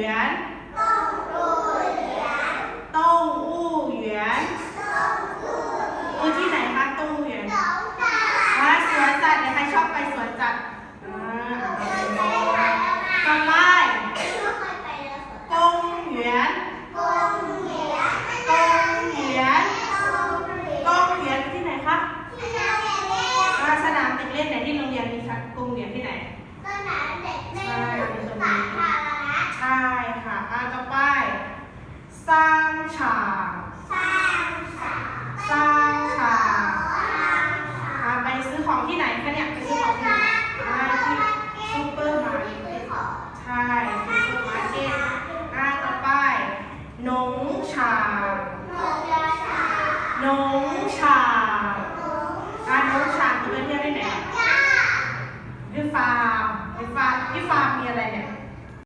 员动物园动物园คือที่ไหนคะ动物园อ่าสวนสัตว์เนี่ยใครชอบไปสวนสัตว์อ่าต่อไปกงเหวียนกงเหวียนกงเหวียนกงเหวียนที่ไหนคะอ่าสนามเด็กเล่นไหนที่โรงเรียนมีคะกงเหวียนที่ไหนสนามเด็ก อาต่อไป สร้างฉากสร้างฉากสร้างฉากอาไปซื้อของที่ไหนคะเนี่ย ไปซื้อของที่นอ่าที่ซูเปอร์มาร์เก็ตใช่ซูเปอร์มาร์เก็ตอาต่อไปหนงฉากหนงฉากอาหนงฉากเพื่อนเที่ยวได้ไหนที่ฟาร์มที่ฟาร์มที่ฟาร์มมีอะไรเนี่ย